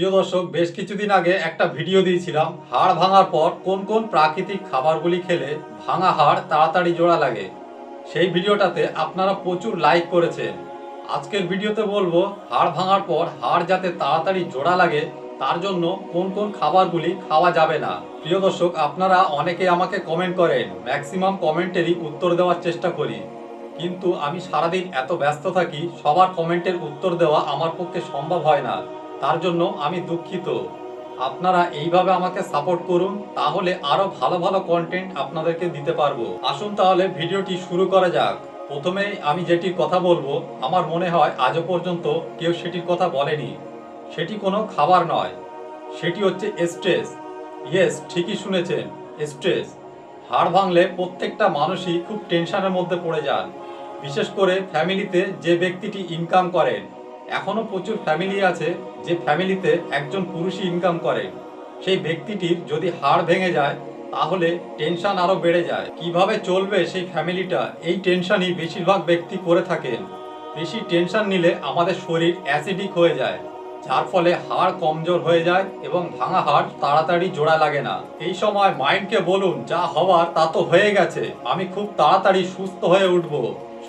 প্রিয় দর্শক, বেশ কিছুদিন আগে একটা ভিডিও দিয়েছিলাম, হাড় ভাঙার পর কোন কোন প্রাকৃতিক খাবারগুলি খেলে ভাঙা হাড় তাড়াতাড়ি জোড়া লাগে। সেই ভিডিওটাতে আপনারা প্রচুর লাইক করেছেন। আজকের ভিডিওতে বলব, হাড় ভাঙার পর হাড় যাতে তাড়াতাড়ি জোড়া লাগে, তার জন্য কোন কোন খাবারগুলি খাওয়া যাবে না। প্রিয় দর্শক, আপনারা অনেকে আমাকে কমেন্ট করেন ম্যাক্সিমাম কমেন্টেরই উত্তর দেওয়ার চেষ্টা করি। কিন্তু আমি সারাদিন এত ব্যস্ত থাকি, সবার কমেন্টের উত্তর দেওয়া আমার পক্ষে সম্ভব হয় না। তার জন্য আমি দুঃখিত। আপনারা এইভাবে আমাকে সাপোর্ট করুন, তাহলে আরও ভালো ভালো কন্টেন্ট আপনাদেরকে দিতে পারব। আসুন তাহলে ভিডিওটি শুরু করা যাক। প্রথমেই আমি যেটির কথা বলব, আমার মনে হয় আজও পর্যন্ত কেউ সেটির কথা বলেনি। সেটি কোনো খাবার নয়। সেটি হচ্ছে স্ট্রেস ইয়েস ঠিকই শুনেছেন স্ট্রেস হাড় ভাঙলে প্রত্যেকটা মানুষই খুব টেনশনের মধ্যে পড়ে যান। বিশেষ করে ফ্যামিলিতে যে ব্যক্তিটি ইনকাম করেন এখনও প্রচুর ফ্যামিলি আছে যে ফ্যামিলিতে একজন পুরুষই ইনকাম করে। সেই ব্যক্তিটির যদি হাড় ভেঙে যায়, তাহলে টেনশন আরও বেড়ে যায়। কীভাবে চলবে সেই ফ্যামিলিটা এই টেনশনই বেশিরভাগ ব্যক্তি করে থাকেন। বেশি টেনশন নিলে আমাদের শরীর অ্যাসিডিক হয়ে যায়, যার ফলে হাড় কমজোর হয়ে যায় এবং ভাঙা হাড় তাড়াতাড়ি জোড়া লাগে না। এই সময় মাইন্ডকে বলুন, যা হওয়ার তা তো হয়ে গেছে। আমি খুব তাড়াতাড়ি সুস্থ হয়ে উঠব।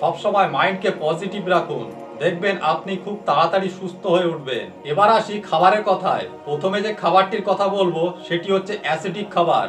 সবসময় মাইন্ডকে পজিটিভ রাখুন। দেখবেন আপনি খুব তাড়াতাড়ি সুস্থ হয়ে উঠবেন। এবার আসি খাবারের কথায়। প্রথমে যে খাবারটির কথা বলব, সেটি হচ্ছে অ্যাসিডিক খাবার।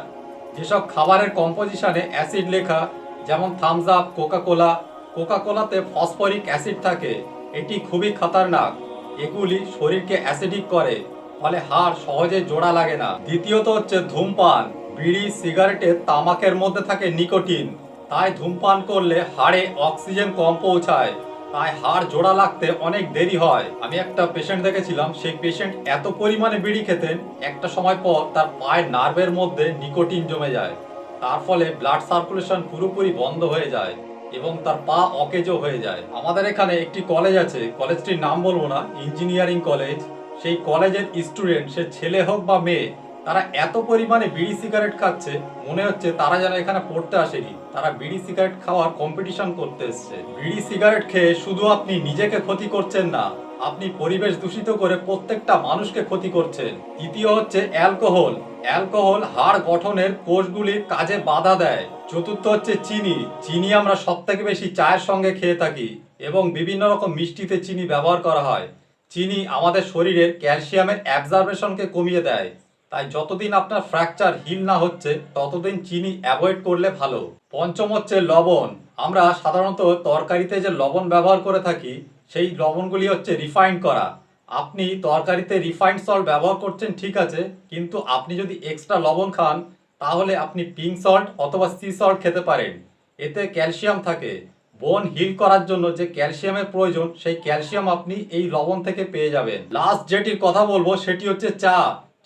যেসব খাবারের কম্পোজিশনে অ্যাসিড লেখা, যেমন Thums Up Coca Cola Coca কোলাতে phosphoric acid থাকে। এটি খুবই খতরনাক। এগুলি শরীরকে অ্যাসিডিক করে, ফলে হাড় সহজে জোড়া লাগে না। দ্বিতীয়ত হচ্ছে ধূমপান। বিড়ি, সিগারেটে তামাকের মধ্যে থাকে নিকোটিন। তাই ধূমপান করলে হাড়ে অক্সিজেন কম পৌঁছায়। তাই হাড় জোড়া লাগতে অনেক দেরি হয়। আমি একটা পেশেন্ট দেখেছিলাম, সেই পেশেন্ট এত পরিমাণে বিড়ি খেতেন একটা সময় পর তার পায়ের নার্ভের মধ্যে নিকোটিন জমে যায়। তার ফলে ব্লাড সার্কুলেশন পুরোপুরি বন্ধ হয়ে যায় এবং তার পা অকেজো হয়ে যায়। আমাদের এখানে একটি কলেজ আছে কলেজটির নাম বলব না ইঞ্জিনিয়ারিং কলেজ সেই কলেজের স্টুডেন্ট সে ছেলে হোক বা মেয়ে তারা এত পরিমাণে বিড়ি সিগারেট খাচ্ছে, মনে হচ্ছে তারা যেন এখানে পড়তে আসেনি। তারা বিড়ি সিগারেট খাওয়ার কম্পিটিশন করতে এসছে। বিড়ি সিগারেট খেয়ে শুধু আপনি নিজেকে ক্ষতি করছেন না, আপনি পরিবেশ দূষিত করে প্রত্যেকটা মানুষকে ক্ষতি করছেন। তৃতীয় হচ্ছে অ্যালকোহল। অ্যালকোহল হাড় গঠনের কোষগুলির কাজে বাধা দেয়। চতুর্থ হচ্ছে চিনি। চিনি আমরা সব থেকে বেশি চায়ের সঙ্গে খেয়ে থাকি এবং বিভিন্ন রকম মিষ্টিতে চিনি ব্যবহার করা হয়। চিনি আমাদের শরীরের ক্যালসিয়ামের অ্যাবজারভেশনকে কমিয়ে দেয়। তাই যতদিন আপনার ফ্র্যাকচার হিল না হচ্ছে, ততদিন চিনি অ্যাভয়েড করলে ভালো। পঞ্চম হচ্ছে লবণ। আমরা সাধারণত তরকারিতে যে লবণ ব্যবহার করে থাকি, সেই লবণগুলি হচ্ছে রিফাইন্ড করা। আপনি তরকারিতে রিফাইন্ড সল্ট ব্যবহার করছেন, ঠিক আছে, কিন্তু আপনি যদি এক্সট্রা লবণ খান, তাহলে আপনি পিঙ্ক সল্ট অথবা সি সল্ট খেতে পারেন। এতে ক্যালসিয়াম থাকে। বোন হিল করার জন্য যে ক্যালসিয়ামের প্রয়োজন, সেই ক্যালসিয়াম আপনি এই লবণ থেকে পেয়ে যাবেন। লাস্ট যেটির কথা বলব, সেটি হচ্ছে চা।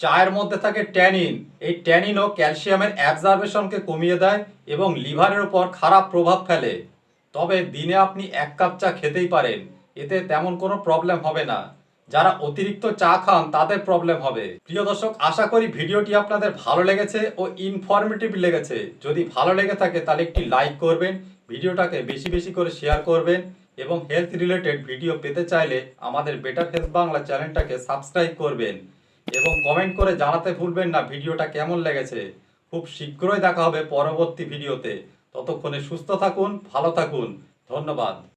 চায়ের মধ্যে থাকে ট্যানিন। এই ট্যানিনও ক্যালসিয়ামের অ্যাবজারভেশনকে কমিয়ে দেয় এবং লিভারের উপর খারাপ প্রভাব ফেলে। তবে দিনে আপনি এক কাপ চা খেতেই পারেন। এতে তেমন কোনো প্রবলেম হবে না। যারা অতিরিক্ত চা খান, তাদের প্রবলেম হবে। প্রিয় দর্শক, আশা করি ভিডিওটি আপনাদের ভালো লেগেছে ও ইনফরমেটিভ লেগেছে। যদি ভালো লেগে থাকে, তাহলে একটি লাইক করবেন, ভিডিওটাকে বেশি বেশি করে শেয়ার করবেন এবং হেলথ রিলেটেড ভিডিও পেতে চাইলে আমাদের বেটার হেলথ বাংলা চ্যানেলটাকে সাবস্ক্রাইব করবেন। এবং কমেন্ট করে জানাতে ভুলবেন না, ভিডিওটা কেমন লেগেছে? খুব শীঘ্রই দেখা হবে পরবর্তী ভিডিওতে। ততক্ষণে সুস্থ থাকুন, ভালো থাকুন। ধন্যবাদ।